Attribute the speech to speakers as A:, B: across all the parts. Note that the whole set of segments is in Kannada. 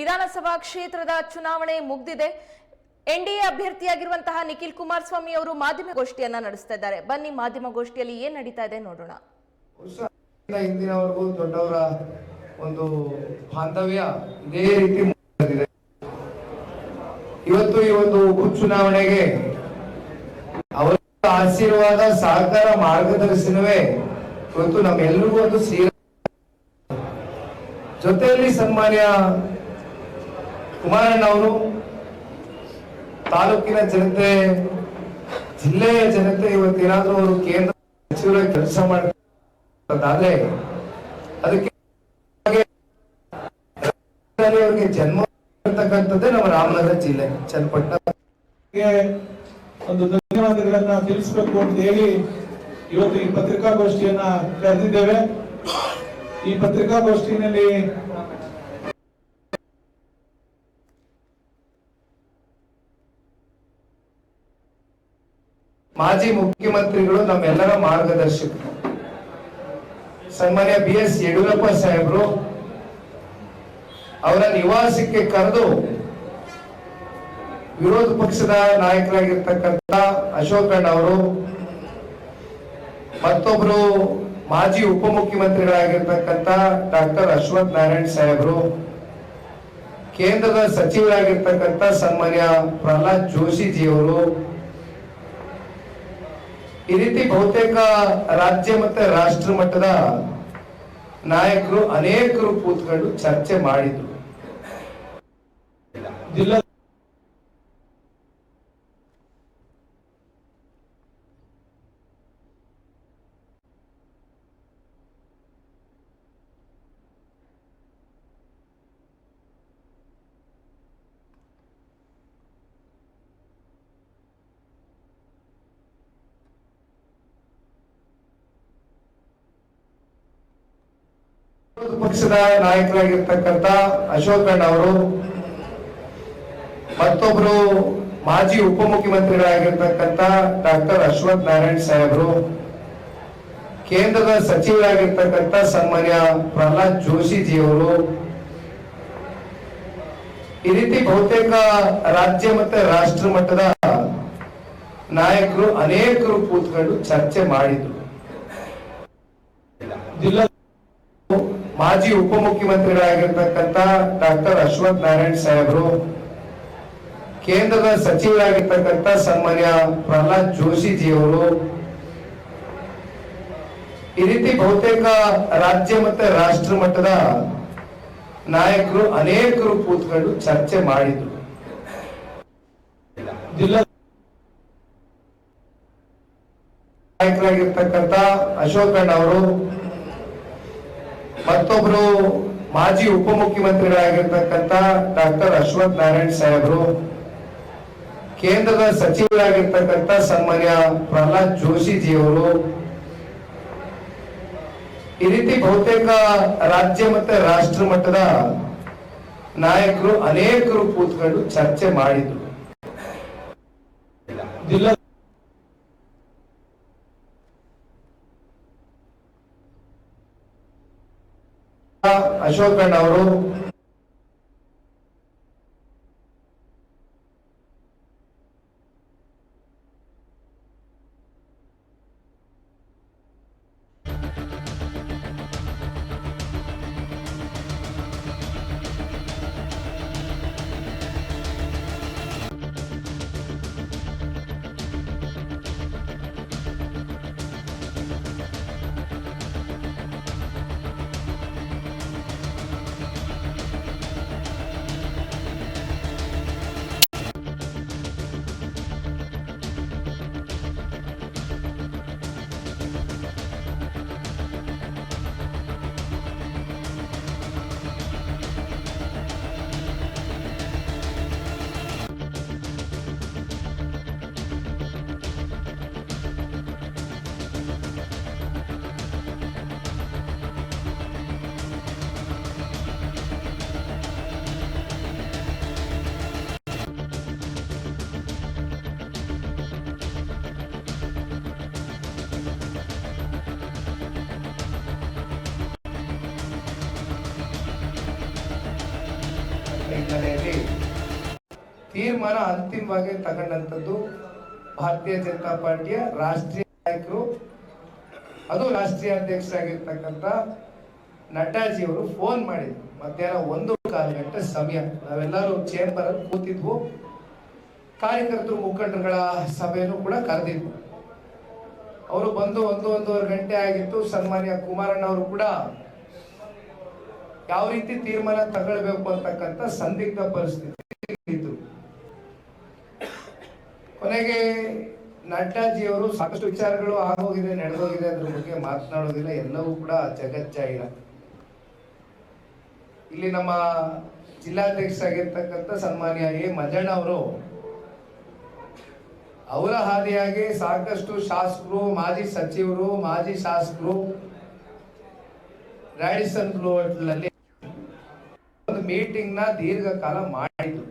A: ವಿಧಾನಸಭಾ ಕ್ಷೇತ್ರದ ಚುನಾವಣೆ ಮುಗ್ದಿದೆ. ಎನ್ಡಿಎ ಅಭ್ಯರ್ಥಿಯಾಗಿರುವಂತಹ ನಿಖಿಲ್ ಕುಮಾರಸ್ವಾಮಿ ಅವರು ಮಾಧ್ಯಮ ಗೋಷ್ಠಿಯನ್ನ ನಡೆಸ್ತಾ ಇದ್ದಾರೆ. ಬನ್ನಿ ಮಾಧ್ಯಮ ಗೋಷ್ಠಿಯಲ್ಲಿ ಏನ್ ನಡೀತಾ ಇದೆ ನೋಡೋಣ.
B: ಹಿಂದಿನವರೆಗೂ ದೊಡ್ಡವರ ಒಂದು ಬಾಂಧವ್ಯ ಇದೇ ರೀತಿ ಇವತ್ತು ಈ ಒಂದು ಉಪಚುನಾವಣೆಗೆ ಅವರ ಆಶೀರ್ವಾದ, ಸಹಕಾರ, ಮಾರ್ಗದರ್ಶನವೇ ಇವತ್ತು ನಮ್ಮೆಲ್ಲರಿಗೂ ಒಂದು ಜೊತೆಯಲ್ಲಿ ಸನ್ಮಾನ್ಯ ಕುಮಾರಣ್ಣ ಅವರು ತಾಲೂಕಿನ ಜನತೆ, ಜಿಲ್ಲೆಯ ಜನತೆ ಇವತ್ತೇನಾದ್ರೂ ಅವರು ಕೇಂದ್ರ ಸಚಿವರ ಕೆಲಸ ಮಾಡ್ತಾರೆ ಅದಕ್ಕೆ ಅವರಿಗೆ ಜನ್ಮ ಇರ್ತಕ್ಕಂಥದ್ದೇ ನಮ್ಮ ರಾಮನಗರ ಜಿಲ್ಲೆ, ಚನ್ನಪಟ್ಟಣ.
C: ಒಂದು ಧನ್ಯವಾದಗಳನ್ನ ತಿಳಿಸಬೇಕು ಅಂತ ಹೇಳಿ ಇವತ್ತು ಈ ಪತ್ರಿಕಾಗೋಷ್ಠಿಯನ್ನ ಕರೆದಿದ್ದೇವೆ. ಈ ಪತ್ರಿಕಾಗೋಷ್ಠಿನಲ್ಲಿ
B: ಮಾಜಿ ಮುಖ್ಯಮಂತ್ರಿಗಳು ನಮ್ಮೆಲ್ಲರ ಮಾರ್ಗದರ್ಶಕರು. ಸನ್ಮಾನ್ಯ ಬಿ ಎಸ್ ಯಡಿಯೂರಪ್ಪ ಸಾಹೇಬರು, ಅವರ ನಿವಾಸಕ್ಕೆ ಕರೆದು ವಿರೋಧ ಪಕ್ಷದ ನಾಯಕರಾಗಿರ್ತಕ್ಕಂಥ ಅಶೋಕಣ್ಣ ಅವರು ಮತ್ತೊಬ್ಬರು ಮಾಜಿ ಉಪಮುಖ್ಯಮಂತ್ರಿಗಳಾಗಿರ್ತಕ್ಕಂಥ ಡಾಕ್ಟರ್ ಅಶ್ವಥ್ ನಾರಾಯಣ್ ಸಾಹೇಬರು, ಕೇಂದ್ರದ ಸಚಿವರಾಗಿರ್ತಕ್ಕಂಥ ಸನ್ಮಾನ್ಯ ಪ್ರಹ್ಲಾದ್ ಜೋಶಿಜಿಯವರು ಈ ರೀತಿ ಬಹುತೇಕ ರಾಜ್ಯ ಮತ್ತೆ ರಾಷ್ಟ್ರ ಮಟ್ಟದ ನಾಯಕರು ಅನೇಕರು ಕೂತ್ಕೊಂಡು ಚರ್ಚೆ ಮಾಡಿದ್ರು.
C: ಜಿಲ್ಲಾ
B: ಪಕ್ಷದ ನಾಯಕರಾಗಿರ್ತಕ್ಕಂಥ ಅಶೋಕಣ್ಣ ಅವರು, ಮತ್ತೊಬ್ರು ಮಾಜಿ ಉಪಮುಖ್ಯಮಂತ್ರಿಗಳಾಗಿರ್ತಕ್ಕಂಥ ಡಾಕ್ಟರ್ ಅಶ್ವಥ್ ನಾರಾಯಣ್ ಸಾಹೇಬರು, ಕೇಂದ್ರದ ಸಚಿವರಾಗಿರ್ತಕ್ಕಂಥ ಸನ್ಮಾನ್ಯ ಪ್ರಹ್ಲಾದ್ ಜೋಶಿಜಿಯವರು, ಈ ರೀತಿ ಬಹುತೇಕ ರಾಜ್ಯ ಮತ್ತು ರಾಷ್ಟ್ರ ಮಟ್ಟದ ನಾಯಕರು ಅನೇಕರು ಕೂತ್ಕೊಂಡು ಚರ್ಚೆ ಮಾಡಿದ್ರು.
C: ಜಿಲ್ಲಾ
B: ಮಾಜಿ ಉಪಮುಖ್ಯಮಂತ್ರಿಗಳಾಗಿರ್ತಕ್ಕಂಥ ಡಾಕ್ಟರ್ ಅಶ್ವಥ್ ನಾರಾಯಣ್ ಸಾಹೇಬರು, ಕೇಂದ್ರದ ಸಚಿವರಾಗಿರ್ತಕ್ಕಂಥ ಸನ್ಮಾನ್ಯ ಪ್ರಹ್ಲಾದ್ ಜೋಶಿಜಿಯವರು, ಈ ರೀತಿ ಬಹುತೇಕ ರಾಜ್ಯ ಮತ್ತೆ ರಾಷ್ಟ್ರ ಮಟ್ಟದ ನಾಯಕರು, ಅನೇಕರು ಕೂತ್ಕೊಂಡು ಚರ್ಚೆ ಮಾಡಿದ್ರು.
C: ಜಿಲ್ಲಾ
B: ನಾಯಕರಾಗಿರ್ತಕ್ಕಂಥ ಅಶೋಕಣ್ಣ ಅವರು ಮತ್ತೊಬ್ರು ಮಾಜಿ ಉಪಮುಖ್ಯಮಂತ್ರಿಗಳಾಗಿರ್ತಕ್ಕಂಥ ಡಾಕ್ಟರ್ ಅಶ್ವಥ್ ನಾರಾಯಣ್ ಸಾಹೇಬರು, ಕೇಂದ್ರದ ಸಚಿವರಾಗಿರ್ತಕ್ಕಂಥ ಸನ್ಮಾನ್ಯ ಪ್ರಹ್ಲಾದ್ ಜೋಶಿಜಿಯವರು, ಈ ರೀತಿ ಬಹುತೇಕ ರಾಜ್ಯ ಮತ್ತು ರಾಷ್ಟ್ರ ಮಟ್ಟದ ನಾಯಕರು ಅನೇಕರು ಕೂತ್ಕೊಂಡು ಚರ್ಚೆ ಮಾಡಿದ್ರು.
C: ಜಿಲ್ಲಾ
B: ಅಶೋಕಣ್ಣ ಅವರು ಹಿನ್ನೆಲೆಯಲ್ಲಿ ತೀರ್ಮಾನ ಅಂತಿಮವಾಗಿ ತಗೊಂಡಂಥದ್ದು ಭಾರತೀಯ ಜನತಾ ಪಾರ್ಟಿಯ ರಾಷ್ಟ್ರೀಯ ನಾಯಕರು. ಅದು ರಾಷ್ಟ್ರೀಯ ಅಧ್ಯಕ್ಷರಾಗಿರ್ತಕ್ಕಂಥ ನಟಾಜಿ ಅವರು ಫೋನ್ ಮಾಡಿದ್ರು. ಮಧ್ಯಾಹ್ನ ಒಂದು ಕಾಲು ಗಂಟೆ ಸಮಯ. ನಾವೆಲ್ಲರೂ ಚೇಂಬರ್ ಅಲ್ಲಿ ಕೂತಿದ್ವು. ಕಾರ್ಯಕರ್ತರು, ಮುಖಂಡರುಗಳ ಸಭೆಯನ್ನು ಕೂಡ ಕರೆದಿದ್ರು ಅವರು ಬಂದು ಒಂದು, ಒಂದೂವರೆ ಗಂಟೆ ಆಗಿತ್ತು. ಸನ್ಮಾನ್ಯ ಕುಮಾರಣ್ಣ ಅವರು ಕೂಡ ಯಾವ ರೀತಿ ತೀರ್ಮಾನ ತಗೊಳ್ಬೇಕು ಅಂತಕ್ಕಂಥ ಸಂದಿಗ್ಧ ಪರಿಸ್ಥಿತಿ ಕೊನೆಗೆ ನಡ್ಡಾಜಿ ಅವರು ಸಾಕಷ್ಟು ವಿಚಾರಗಳು ಆಗೋಗಿದೆ, ನಡೆದೋಗಿದೆ ಅದ್ರ ಬಗ್ಗೆ ಮಾತನಾಡೋದಿಲ್ಲ, ಎಲ್ಲವೂ ಕೂಡ ಜಗಜ್ಜಾಹಿರ ಇಲ್ಲಿ ನಮ್ಮ ಜಿಲ್ಲಾಧ್ಯಕ್ಷರಾಗಿರ್ತಕ್ಕಂಥ ಸನ್ಮಾನ್ಯ ಎ. ಮಂಜಣ್ಣ ಅವರು, ಅವರ ಹಾದಿಯಾಗಿ ಸಾಕಷ್ಟು ಶಾಸಕರು, ಮಾಜಿ ಸಚಿವರು, ಮಾಜಿ ಶಾಸಕರು, ರಾಡಿಸನ್ನಲ್ಲಿ ಒಂದು ಮೀಟಿಂಗ್ನ ದೀರ್ಘಕಾಲ ಮಾಡಿತು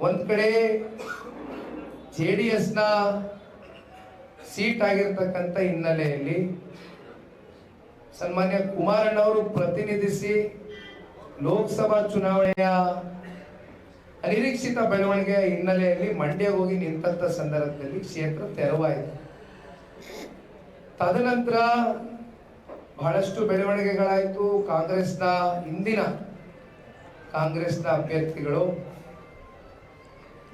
B: ಒಂದ್ ಕಡೆ ಜೆ ಡಿ ಎಸ್ನ ಸೀಟ್ ಆಗಿರ್ತಕ್ಕಂಥ ಹಿನ್ನೆಲೆಯಲ್ಲಿ ಸನ್ಮಾನ್ಯ ಕುಮಾರಣ್ಣ ಅವರು ಪ್ರತಿನಿಧಿಸಿ ಲೋಕಸಭಾ ಚುನಾವಣೆಯ ಅನಿರೀಕ್ಷಿತ ಬೆಳವಣಿಗೆಯ ಹಿನ್ನೆಲೆಯಲ್ಲಿ ಮಂಡ್ಯ ಹೋಗಿ ನಿಂತಂಥ ಸಂದರ್ಭದಲ್ಲಿ ಕ್ಷೇತ್ರ ತೆರವಾಯಿತು. ತದನಂತರ ಬಹಳಷ್ಟು ಬೆಳವಣಿಗೆಗಳಾಯಿತು ಕಾಂಗ್ರೆಸ್ನ ಹಿಂದಿನ ಕಾಂಗ್ರೆಸ್ನ ಅಭ್ಯರ್ಥಿಗಳು.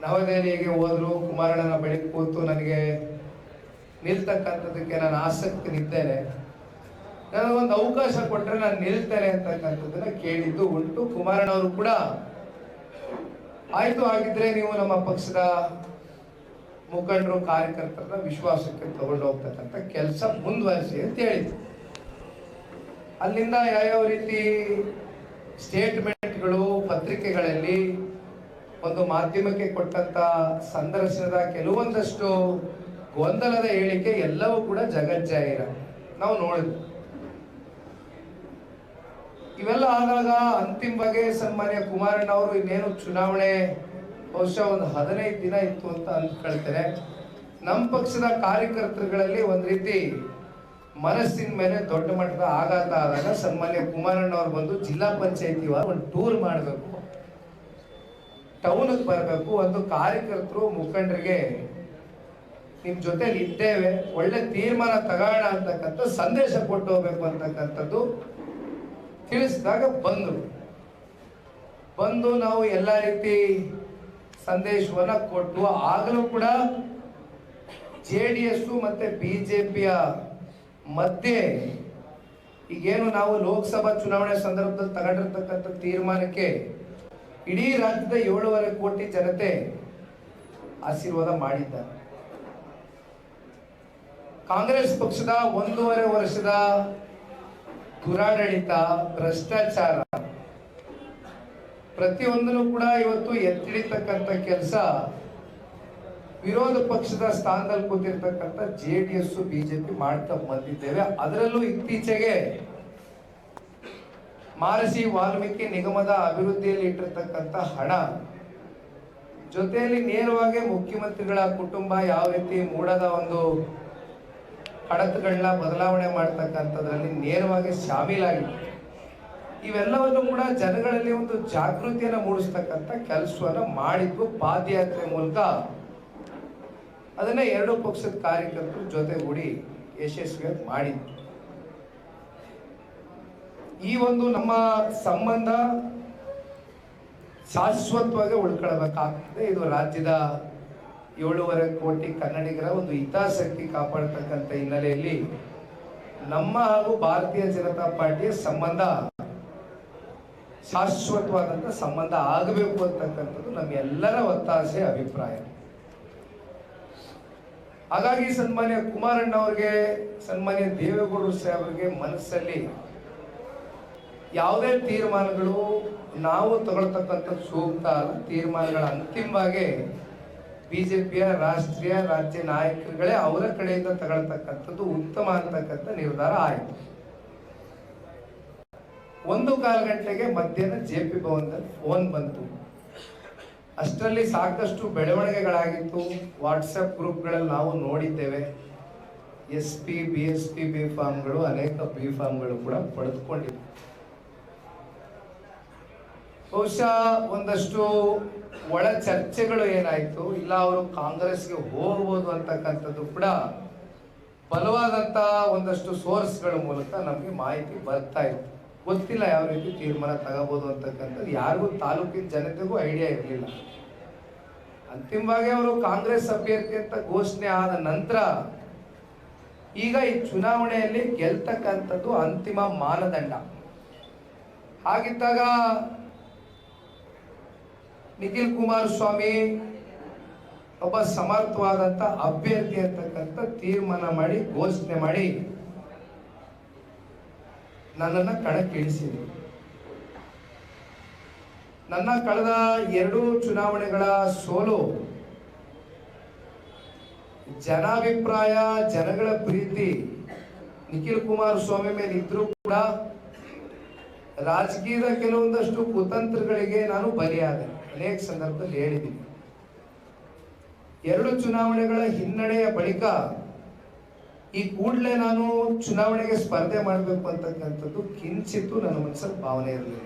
B: ನವದೆಹಲಿಗೆ ಹೋದ್ರು, ಕುಮಾರಣ್ಣನ ಬಳಿ ಕೂತು ನನಗೆ ನಿಲ್ತಕ್ಕಂಥದ್ದಕ್ಕೆ ನಾನು ಆಸಕ್ತಿ ಇದ್ದೇನೆ ನನಗೆ ನನಗೊಂದು ಅವಕಾಶ ಕೊಟ್ಟರೆ ನಾನು ನಿಲ್ತೇನೆ ಅಂತಕ್ಕಂಥದ್ದನ್ನ ಕೇಳಿದ್ದು ಉಂಟು. ಕುಮಾರಣ್ಣವರು ಕೂಡ ಆಯ್ತು ಆಗಿದ್ರೆ ನೀವು ನಮ್ಮ ಪಕ್ಷದ ಮುಖಂಡರು, ಕಾರ್ಯಕರ್ತರನ್ನ ವಿಶ್ವಾಸಕ್ಕೆ ತಗೊಂಡು ಹೋಗ್ತಕ್ಕಂಥ ಕೆಲಸ ಮುಂದುವರಿಸಿ ಅಂತ ಹೇಳಿದ್ರು. ಅಲ್ಲಿಂದ ಯಾವ್ಯಾವ ರೀತಿ ಸ್ಟೇಟ್ಮೆಂಟ್ಗಳು ಪತ್ರಿಕೆಗಳಲ್ಲಿ ಒಂದು ಮಾಧ್ಯಮಕ್ಕೆ ಕೊಟ್ಟಂತ ಸಂದರ್ಶನದ ಕೆಲವೊಂದಷ್ಟು ಗೊಂದಲದ ಹೇಳಿಕೆ ಎಲ್ಲವೂ ಕೂಡ ಜಗಜ್ಜಾಹಿರ. ನಾವು ನೋಡಿದ್ವಿ. ಇವೆಲ್ಲ ಆದಾಗ ಅಂತಿಮವಾಗಿ ಸನ್ಮಾನ್ಯ ಕುಮಾರಣ್ಣ ಅವರು ಇನ್ನೇನು ಚುನಾವಣೆ ಬಹುಶಃ ಒಂದು ಹದಿನೈದು ದಿನ ಇತ್ತು ಅಂತ ಅಂದ್ಕೊಳ್ತೇನೆ. ನಮ್ಮ ಪಕ್ಷದ ಕಾರ್ಯಕರ್ತರುಗಳಲ್ಲಿ ಒಂದು ರೀತಿ ಮನಸ್ಸಿನ ಮೇಲೆ ದೊಡ್ಡ ಮಟ್ಟದ ಆಘಾತ ಆದಾಗ ಸನ್ಮಾನ್ಯ ಕುಮಾರಣ್ಣ ಅವ್ರು ಬಂದು ಜಿಲ್ಲಾ ಪಂಚಾಯತಿ ಒಂದು ಟೂರ್ ಮಾಡಬೇಕು. ಟೌನಿಗೆ ಬರಬೇಕು. ಒಂದು ಕಾರ್ಯಕರ್ತರು, ಮುಖಂಡರಿಗೆ ನಿಮ್ ಜೊತೆಲಿ ಇದ್ದೇವೆ. ಒಳ್ಳೆ ತೀರ್ಮಾನ ತಗೋಣ ಅಂತಕ್ಕಂಥ ಸಂದೇಶ ಕೊಟ್ಟು ಹೋಗ್ಬೇಕು ಅಂತಕ್ಕಂಥದ್ದು ತಿಳಿಸಿದಾಗ ಬಂದರು ಬಂದು ನಾವು ಎಲ್ಲ ರೀತಿ ಸಂದೇಶವನ್ನು ಕೊಟ್ಟು ಆಗಲೂ ಕೂಡ ಜೆ ಡಿ ಎಸ್ ಮತ್ತೆ ಬಿಜೆಪಿಯ ಮಧ್ಯೆ ಈಗೇನು ನಾವು ಲೋಕಸಭಾ ಚುನಾವಣೆ ಸಂದರ್ಭದಲ್ಲಿ ತಗೊಂಡಿರ್ತಕ್ಕಂಥ ತೀರ್ಮಾನಕ್ಕೆ ಇಡೀ ರಾಜ್ಯದ ಏಳೂವರೆ ಕೋಟಿ ಜನತೆ ಆಶೀರ್ವಾದ ಮಾಡಿದ್ದಾರೆ. ಕಾಂಗ್ರೆಸ್ ಪಕ್ಷದ ಒಂದೂವರೆ ವರ್ಷದ ದುರಾಡಳಿತ, ಭ್ರಷ್ಟಾಚಾರ, ಪ್ರತಿಯೊಂದನ್ನು ಕೂಡ ಇವತ್ತು ಎತ್ತಿಡಿತಕ್ಕಂಥ ಕೆಲಸ ವಿರೋಧ ಪಕ್ಷದ ಸ್ಥಾನದಲ್ಲಿ ಕೂತಿರ್ತಕ್ಕಂಥ ಜೆ ಡಿ ಎಸ್ ಬಿಜೆಪಿ ಮಾಡ್ತಾ ಬಂದಿದ್ದೇವೆ. ಅದರಲ್ಲೂ ಇತ್ತೀಚೆಗೆ ಮಾರಸಿ ವಾಲ್ಮೀಕಿ ನಿಗಮದ ಅಭಿವೃದ್ಧಿಯಲ್ಲಿ ಇಟ್ಟಿರ್ತಕ್ಕಂಥ ಹಣ, ಜೊತೆಯಲ್ಲಿ ನೇರವಾಗಿ ಮುಖ್ಯಮಂತ್ರಿಗಳ ಕುಟುಂಬ ಯಾವ ರೀತಿ ಮೂಡದ ಒಂದು ಕಡತಗಳನ್ನ ಬದಲಾವಣೆ ಮಾಡ್ತಕ್ಕಂಥದ್ರಲ್ಲಿ ನೇರವಾಗಿ ಶಾಮೀಲಾಗಿದೆ. ಇವೆಲ್ಲವನ್ನು ಕೂಡ ಜನಗಳಲ್ಲಿ ಒಂದು ಜಾಗೃತಿಯನ್ನು ಮೂಡಿಸ್ತಕ್ಕಂಥ ಕೆಲಸವನ್ನು ಮಾಡಿದ್ದು ಪಾದಯಾತ್ರೆ ಮೂಲಕ. ಅದನ್ನ ಎರಡು ಪಕ್ಷದ ಕಾರ್ಯಕರ್ತರು ಜೊತೆಗೂಡಿ ಯಶಸ್ವಿಯಾಗಿ ಮಾಡಿದ್ರು. ಈ ಒಂದು ನಮ್ಮ ಸಂಬಂಧ ಶಾಶ್ವತವಾಗಿ ಉಳ್ಕೊಳ್ಬೇಕಾಗ್ತದೆ. ಇದು ರಾಜ್ಯದ ಏಳೂವರೆ ಕೋಟಿ ಕನ್ನಡಿಗರ ಒಂದು ಹಿತಾಸಕ್ತಿ ಕಾಪಾಡತಕ್ಕಂಥ ಹಿನ್ನೆಲೆಯಲ್ಲಿ ನಮ್ಮ ಹಾಗೂ ಭಾರತೀಯ ಜನತಾ ಪಾರ್ಟಿಯ ಸಂಬಂಧ ಶಾಶ್ವತವಾದಂಥ ಸಂಬಂಧ ಆಗಬೇಕು ಅಂತಕ್ಕಂಥದ್ದು ನಮ್ಮೆಲ್ಲರ ಒತ್ತಾಸೆ, ಅಭಿಪ್ರಾಯ. ಹಾಗಾಗಿ ಸನ್ಮಾನ್ಯ ಕುಮಾರಣ್ಣ ಅವ್ರಿಗೆ, ಸನ್ಮಾನ್ಯ ದೇವೇಗೌಡರು ಸಾಹೇಬರಿಗೆ ಮನಸ್ಸಲ್ಲಿ ಯಾವುದೇ ತೀರ್ಮಾನಗಳು ನಾವು ತಗೊಳ್ತಕ್ಕಂಥ ಸೂಕ್ತ ತೀರ್ಮಾನಗಳ ಅಂತಿಮವಾಗಿ ಬಿ ಜೆ ಪಿಯ ರಾಷ್ಟ್ರೀಯ ರಾಜ್ಯ ನಾಯಕರುಗಳೇ ಅವರ ಕಡೆಯಿಂದ ತಗೊಳ್ತಕ್ಕಂಥದ್ದು ಉತ್ತಮ ಅಂತಕ್ಕಂಥ ನಿರ್ಧಾರ ಆಯಿತು. ಒಂದು ಕಾಲು ಗಂಟೆಗೆ ಮಧ್ಯಾಹ್ನ ಜೆ ಪಿ ಭವನದಲ್ಲಿ ಫೋನ್ ಬಂತು. ಅಷ್ಟರಲ್ಲಿ ಸಾಕಷ್ಟು ಬೆಳವಣಿಗೆಗಳಾಗಿತ್ತು. ವಾಟ್ಸಪ್ ಗ್ರೂಪ್ಗಳಲ್ಲಿ ನಾವು ನೋಡಿದ್ದೇವೆ. S P, B S P B ಫಾರ್ಮ್ಗಳು ಅನೇಕ ಬಿ ಫಾರ್ಮ್ಗಳು ಕೂಡ ಪಡೆದುಕೊಂಡಿವೆ. ಬಹುಶಃ ಒಂದಷ್ಟು ಒಳ ಚರ್ಚೆಗಳು ಏನಾಯ್ತು? ಇಲ್ಲ ಅವರು ಕಾಂಗ್ರೆಸ್ಗೆ ಹೋಗ್ಬೋದು ಅಂತಕ್ಕಂಥದ್ದು ಕೂಡ ಬಲವಾದಂಥ ಒಂದಷ್ಟು ಸೋರ್ಸ್ಗಳ ಮೂಲಕ ನಮಗೆ ಮಾಹಿತಿ ಬರ್ತಾ ಇತ್ತು. ಗೊತ್ತಿಲ್ಲ ಯಾವ ರೀತಿ ತೀರ್ಮಾನ ತಗೋಬೋದು ಅಂತಕ್ಕಂಥದ್ದು. ಯಾರಿಗೂ ತಾಲೂಕಿನ ಜನತೆಗೂ ಐಡಿಯಾ ಇರಲಿಲ್ಲ. ಅಂತಿಮವಾಗಿ ಅವರು ಕಾಂಗ್ರೆಸ್ ಅಭ್ಯರ್ಥಿ ಅಂತ ಘೋಷಣೆ ಆದ ನಂತರ ಈಗ ಈ ಚುನಾವಣೆಯಲ್ಲಿ ಗೆಲ್ತಕ್ಕಂಥದ್ದು ಅಂತಿಮ ಮಾನದಂಡ. ಹಾಗಿದ್ದಾಗ ನಿಖಿಲ್ ಕುಮಾರಸ್ವಾಮಿ ಒಬ್ಬ ಸಮರ್ಥವಾದಂತ ಅಭ್ಯರ್ಥಿ ಅಂತಕ್ಕಂಥ ತೀರ್ಮಾನ ಮಾಡಿ, ಘೋಷಣೆ ಮಾಡಿ ನನ್ನನ್ನ ಕಣಕ್ಕಿಳಿಸಿದರು ನನ್ನ ಕಳೆದ ಎರಡು ಚುನಾವಣೆಗಳ ಸೋಲು, ಜನಾಭಿಪ್ರಾಯ, ಜನಗಳ ಪ್ರೀತಿ, ನಿಖಿಲ್ ಕುಮಾರಸ್ವಾಮಿ ಮೇಲೆ ಇದ್ರೂ ಕೂಡ ರಾಜಕೀಯದ ಕೆಲವೊಂದಷ್ಟು ಕುತಂತ್ರಗಳಿಗೆ ನಾನು ಬಲಿಯಾದೆ. ಅನೇಕ ಸಂದರ್ಭದಲ್ಲಿ ಹೇಳಿದ್ದೀನಿ. ಎರಡು ಚುನಾವಣೆಗಳ ಹಿನ್ನಡೆಯ ಬಳಿಕ ಈ ಕೂಡಲೇ ನಾನು ಚುನಾವಣೆಗೆ ಸ್ಪರ್ಧೆ ಮಾಡಬೇಕು ಅಂತಕ್ಕಂಥದ್ದು ಕಿಂಚಿತ್ತು ನನ್ನ ಮನಸ್ಸಲ್ಲಿ ಭಾವನೆ ಇರಲಿಲ್ಲ.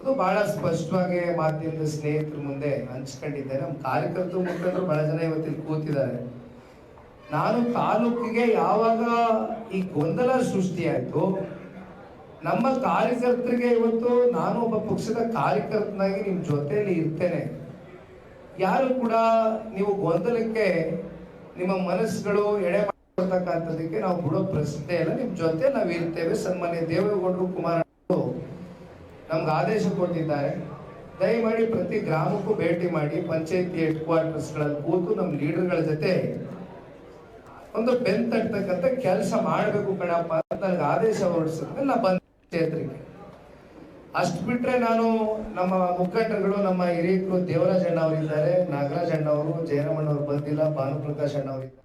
B: ಅದು ಬಹಳ ಸ್ಪಷ್ಟವಾಗಿ ಮಾಧ್ಯಮದ ಸ್ನೇಹಿತರ ಮುಂದೆ ಹಂಚ್ಕೊಂಡಿದ್ದೆ. ನಮ್ಮ ಕಾರ್ಯಕರ್ತರು ಮುಖಂಡರು ಬಹಳ ಜನ ಇವತ್ತಿಲ್ಲಿ ಕೂತಿದ್ದಾರೆ. ನಾನು ತಾಲೂಕಿಗೆ ಯಾವಾಗ ಈ ಗೊಂದಲ ಸೃಷ್ಟಿಯಾಯ್ತು, ನಮ್ಮ ಕಾರ್ಯಕರ್ತರಿಗೆ ಇವತ್ತು ನಾನು ಒಬ್ಬ ಪಕ್ಷದ ಕಾರ್ಯಕರ್ತನಾಗಿ ನಿಮ್ ಜೊತೆಯಲ್ಲಿ ಇರ್ತೇನೆ. ಯಾರು ಕೂಡ ನೀವು ಗೊಂದಲಕ್ಕೆ ನಿಮ್ಮ ಮನಸ್ಸುಗಳು ಎಡೆ ಮಾಡ್ತಕ್ಕಂಥದಕ್ಕೆ ನಾವು ಬಿಡೋ ಪ್ರಶ್ನೆ ಇಲ್ಲ. ನಿಮ್ ಜೊತೆ ನಾವು ಇರ್ತೇವೆ. ಸನ್ಮಾನ್ಯ ದೇವೇಗೌಡರು ಕುಮಾರ ನಮ್ಗೆ ಆದೇಶ ಕೊಟ್ಟಿದ್ದಾರೆ. ದಯಮಾಡಿ ಪ್ರತಿ ಗ್ರಾಮಕ್ಕೂ ಭೇಟಿ ಮಾಡಿ ಪಂಚಾಯತಿ ಹೆಡ್ ಕ್ವಾರ್ಟರ್ಸ್ ಕ್ವಾರ್ಟರ್ಸ್ಗಳಲ್ಲಿ ಕೂತು ನಮ್ಮ ಲೀಡರ್ಗಳ ಜೊತೆ ಒಂದು ಬೆನ್ ತಟ್ಟತಕ್ಕಂಥ ಕೆಲಸ ಮಾಡಬೇಕು ಕಣಪ್ಪ ಅಂತ ನನಗೆ ಆದೇಶ ಹೊರಡಿಸಿದ್ಮೇಲೆ ನಾ ಬಂದ ಕ್ಷೇತ್ರಕ್ಕೆ. ಅಷ್ಟು ಬಿಟ್ರೆ ನಾನು ನಮ್ಮ ಮುಖಂಡರುಗಳು, ನಮ್ಮ ಹಿರಿಯರು ದೇವರಾಜ್ ಅಣ್ಣ ಅವರಿದ್ದಾರೆ ನಾಗರಾಜ್ ಅಣ್ಣ ಅವರು ಜಯರಾಮಣ್ಣ ಅವರು ಬಂದಿಲ್ಲ, ಭಾನುಪ್ರಕಾಶ್ ಅಣ್ಣ ಅವರಿದ್ದಾರೆ